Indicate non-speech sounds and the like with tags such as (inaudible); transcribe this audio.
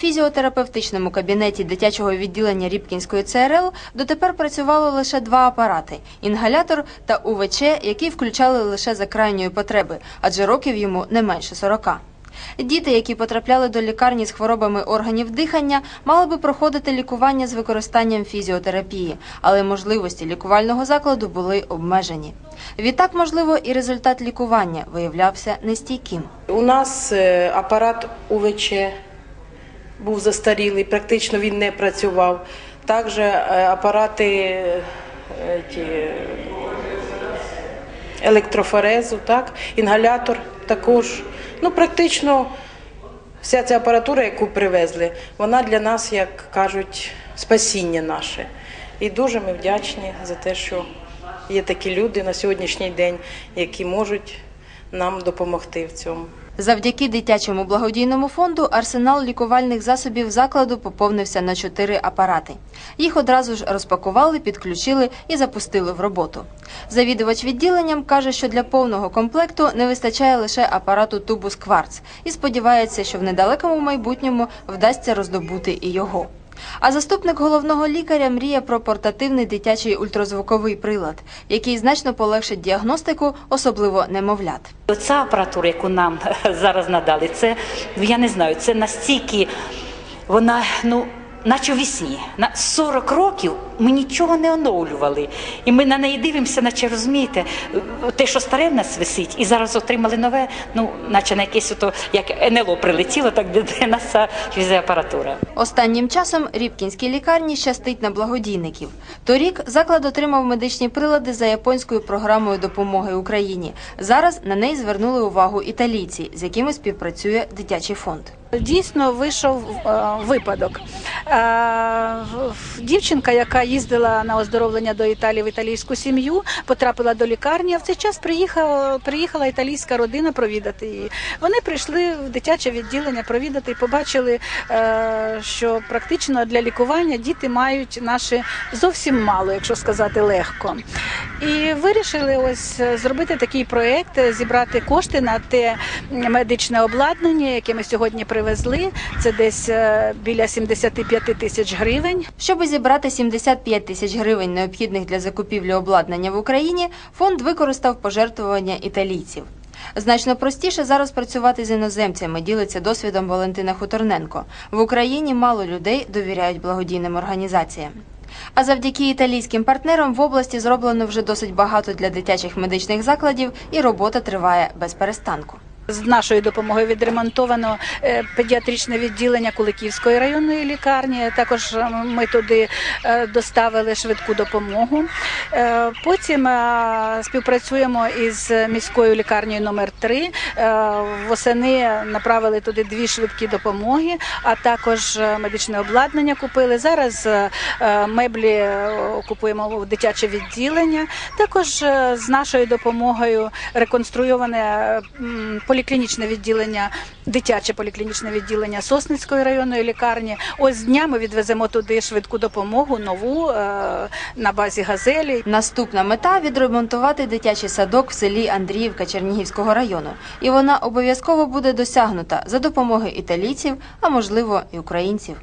фізіотерапевтичному кабінеті дитячого відділення Рібкінської ЦРЛ дотепер працювало лише два апарати інгалятор та УВЧ, які включали лише за крайньої потреби, адже років йому не менше 40. Діти, які потрапляли до лікарні з хворобами органів дихання, мали би проходити лікування з використанням фізіотерапії, але можливості лікувального закладу були обмежені. Відтак, можливо, і результат лікування виявлявся нестійким. У нас е, апарат УВЧ був застарілий, практично він не працював. Також е, апарати е, ті, електрофорезу, так, інгалятор також. Ну, практично вся ця апаратура, яку привезли, вона для нас, як кажуть, спасіння наше. І дуже ми вдячні за те, що є такі люди на сьогоднішній день, які можуть нам допомогти в цьому. Завдяки дитячому благодійному фонду арсенал лікувальних засобів закладу поповнився на чотири апарати. Їх одразу ж розпакували, підключили і запустили в роботу. Завідувач відділенням каже, що для повного комплекту не вистачає лише апарату тубус кварц і сподівається, що в недалекому майбутньому вдасться роздобути і його. А заступник головного лікаря мріє про портативний дитячий ультразвуковий прилад, який значно полегшить діагностику, особливо немовлят. Ця апаратура, яку нам (laughs) зараз надали, це я не знаю, це настільки вона, ну. Наче вісні. На 40 років ми нічого не оновлювали. І ми на неї дивимося, наче розумієте, те, що старе в нас висить, і зараз отримали нове, ну, наче на якесь ото, як НЛО прилетіло, так для нас ця фізіоапаратура. Останнім часом Рібкінській лікарні щастить на благодійників. Торік заклад отримав медичні прилади за японською програмою допомоги Україні. Зараз на неї звернули увагу італійці, з якими співпрацює дитячий фонд. Дійсно вийшов е, випадок. Дівчинка, яка їздила на оздоровлення до Італії в італійську сім'ю, потрапила до лікарні. А в цей час приїхала, приїхала італійська родина провідати її. Вони прийшли в дитяче відділення провідати і побачили, е, що практично для лікування діти мають наші зовсім мало, якщо сказати легко. І вирішили ось е, зробити такий проект, е, зібрати кошти на те медичне обладнання, яке ми сьогодні привезли. Це десь біля 75 тисяч гривень. Щоби зібрати 75 тисяч гривень, необхідних для закупівлі обладнання в Україні, фонд використав пожертвування італійців. Значно простіше зараз працювати з іноземцями, ділиться досвідом Валентина Хуторненко. В Україні мало людей довіряють благодійним організаціям. А завдяки італійським партнерам в області зроблено вже досить багато для дитячих медичних закладів, і робота триває без перестанку. З нашою допомогою відремонтовано е, педіатричне відділення Куликівської районної лікарні. Також е, ми туди е, доставили швидку допомогу. Е, Потім е, співпрацюємо із міською лікарнею номер 3 Восени направили туди дві швидкі допомоги, а також е, медичне обладнання купили. Зараз е, е, меблі е, купуємо в дитяче відділення. Також е, з нашою допомогою реконструйоване е, поліклінічне відділення, дитяче поліклінічне відділення Сосницької районної лікарні. Ось з дня ми відвеземо туди швидку допомогу, нову е, на базі газелі. Наступна мета відремонтувати дитячий садок в селі Андріївка Чернігівського району, і вона обов'язково буде досягнута за допомогою італійців, а можливо і українців.